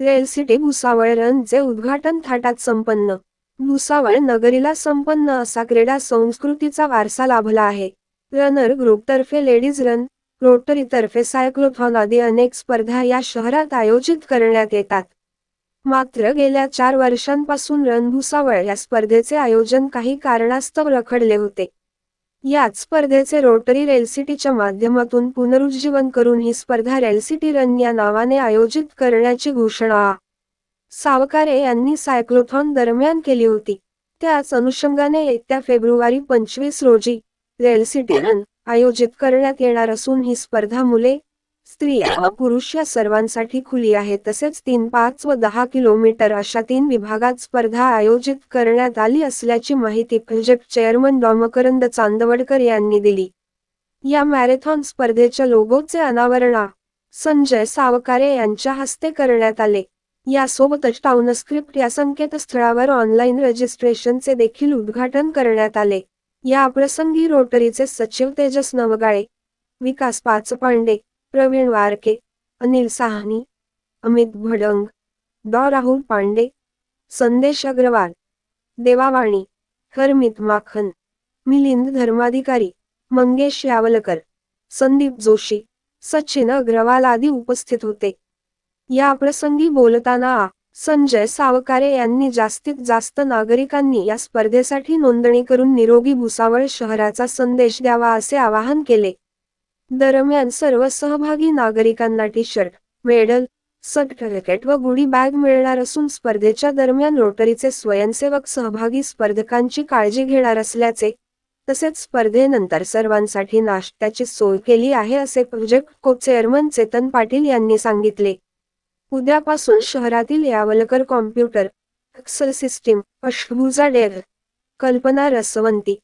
Rail city Bhusawal रनचे उद्घाटन थाटात संपन्न. भुसावळ नगरीला संपन्न असा क्रीडा संस्कृतीचा वारसा लाभला आहे. रनर ग्रुपतर्फे लेडीज रन रोटरीतर्फे सायक्लोथॉन आदी अनेक स्पर्धा या शहरात आयोजित करण्यात येतात. मात्र गेल्या चार वर्षांपासून रन भुसावळ या स्पर्धेचे आयोजन काही कारणास्तव रखडले होते. याच स्पर्धेचे रोटरी रेलसिटीच्या माध्यमातून पुनरुज्जीवन करून ही स्पर्धा रेलसिटी रन या नावाने आयोजित करण्याची घोषणा सावकारे यांनी सायक्लोथॉन दरम्यान केली होती. त्याच अनुषंगाने येत्या फेब्रुवारी पंचवीस रोजी रेलसिटी रन आयोजित करण्यात येणार असून ही स्पर्धा मुले स्त्रिया व पुरुष या सर्वांसाठी खुली आहे. तसेच तीन पाच व दहा किलोमीटर अशा तीन विभागात स्पर्धा आयोजित करण्यात आली असल्याची माहिती प्रोजेक्ट चेअरमन डॉमकरंद चांदवडकर यांनी दिली. या मॅरेथॉन स्पर्धेच्या लोगोचे अनावरण संजय सावकारे यांच्या हस्ते करण्यात आले. यासोबतच टाउनस्क्रिप्ट या संकेतस्थळावर ऑनलाईन रजिस्ट्रेशनचे देखील उद्घाटन करण्यात आले. या प्रसंगी रोटरीचे सचिव तेजस नवगाळे विकास पाचपांडे प्रवीण वारके अनिल साहनी अमित भडंग डॉ. राहुल पांडे संदेश अग्रवाल देवावाणी हरमित माखन मिलिंद धर्माधिकारी मंगेश यावलकर संदीप जोशी सचिन अग्रवाल आदी उपस्थित होते. या प्रसंगी बोलताना संजय सावकारे यांनी जास्तीत जास्त नागरिकांनी या स्पर्धेसाठी नोंदणी करून निरोगी भुसावळ शहराचा संदेश द्यावा असे आवाहन केले. दरम्यान सर्व सहभागी नागरिकांना टी शर्ट मेडल सर्टिफिकेट व गुडी बॅग मिळणार असून स्पर्धेच्या दरम्यान रोटरीचे स्वयंसेवक सहभागी स्पर्धकांची काळजी घेणार असल्याचे तसेच स्पर्धेनंतर सर्वांसाठी नाश्त्याची सोय केली आहे असे प्रोजेक्ट को चेअरमन चेतन पाटील यांनी सांगितले. उद्यापासून शहरातील Yawalkar computer excel system Ashtabhuja dairy Kalpana Rasvanti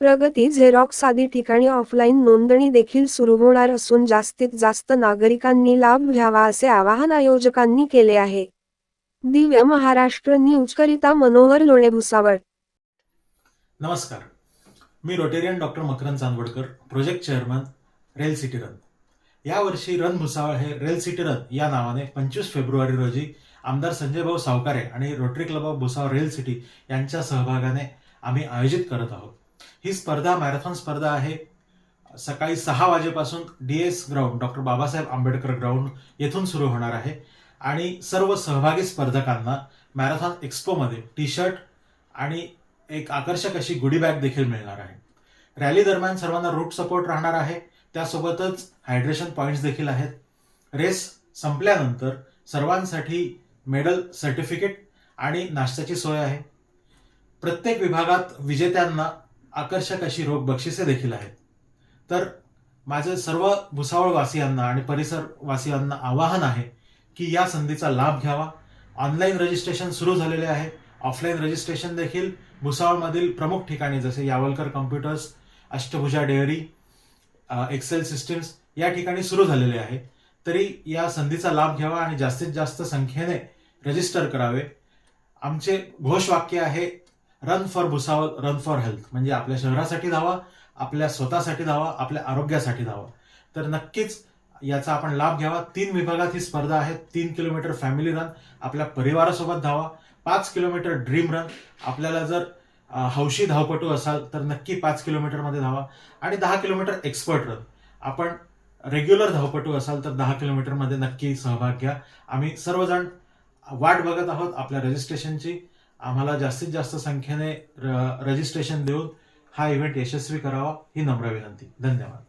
Pragati Xerox आदी ठिकाणी ऑफलाईन नोंदणी देखील सुरू होणार असून जास्तीत जास्त नागरिकांनी लाभ घ्यावा असे आवाहन आयोजकांनी केले आहे. दिव्य महाराष्ट्र न्यूज करिता मनोहर लोणे भुसावळ नमस्कार. मी Rotarian doctor Makarand Chandwadkar project chairman rail city run. यावर्षी रन भुसावळ हे रेल सिटी रन या नावाने पंचवीस फेब्रुवारी रोजी आमदार संजय भाऊ सावकारे आणि Rotary club of Bhusawal rail city यांच्या सहभागाने आम्ही आयोजित करत आहोत. ही स्पर्धा मॅरेथॉन स्पर्धा आहे. सकाळी सहा वाजेपासून D S ground doctor Babasaheb Ambedkar ground येथून सुरू होणार आहे. आणि सर्व सहभागी स्पर्धकांना मॅरेथॉन एक्स्पोमध्ये टी शर्ट आणि एक आकर्षक अशी गुडी बॅग देखील मिळणार आहे. रॅली दरम्यान सर्वांना रूट सपोर्ट राहणार आहे. त्यासोबतच हायड्रेशन पॉईंट्स देखील आहेत. रेस संपल्यानंतर सर्वांसाठी मेडल सर्टिफिकेट आणि नाश्त्याची सोय आहे. प्रत्येक विभागात विजेत्यांना आकर्षक अशी रोख बक्षिसे देखील आहेत. तर माझे सर्व भुसावळवासियांना आणि परिसरवासियांना आवाहन आहे की या संधीचा लाभ घ्यावा. ऑनलाईन रजिस्ट्रेशन सुरू झालेले आहे. ऑफलाईन रजिस्ट्रेशन देखील भुसावळमधील प्रमुख ठिकाणी जसे Yawalkar computers Ashtabhuja dairy excel systems या ठिकाणी सुरू झालेले आहे. तरी या संधीचा लाभ घ्यावा आणि जास्तीत जास्त संख्येने रजिस्टर करावे. आमचे घोषवाक्य आहे run for Bhusawal run for health म्हणजे आपल्या शहरासाठी धावा आपल्या स्वतःसाठी धावा आपल्या आरोग्यासाठी धावा. तर नक्कीच याचा आपण लाभ घ्यावा. तीन विभागात ही स्पर्धा आहे. तीन किलोमीटर फॅमिली रन आपल्या परिवारासोबत धावा. पाच किलोमीटर ड्रीम रन आपल्याला जर हौशी धावपटू असाल तर नक्की पाच किलोमीटरमध्ये धावा. आणि दहा किलोमीटर एक्सपर्ट रन आपण रेग्युलर धावपटू असाल तर दहा किलोमीटरमध्ये नक्की सहभाग घ्या. आम्ही सर्वजण वाट बघत आहोत आपल्या रजिस्ट्रेशनची आम्हाला जास्तीत जास्त संख्येने रजिस्ट्रेशन देऊन हा इव्हेंट यशस्वी करावा ही नम्र विनंती. धन्यवाद.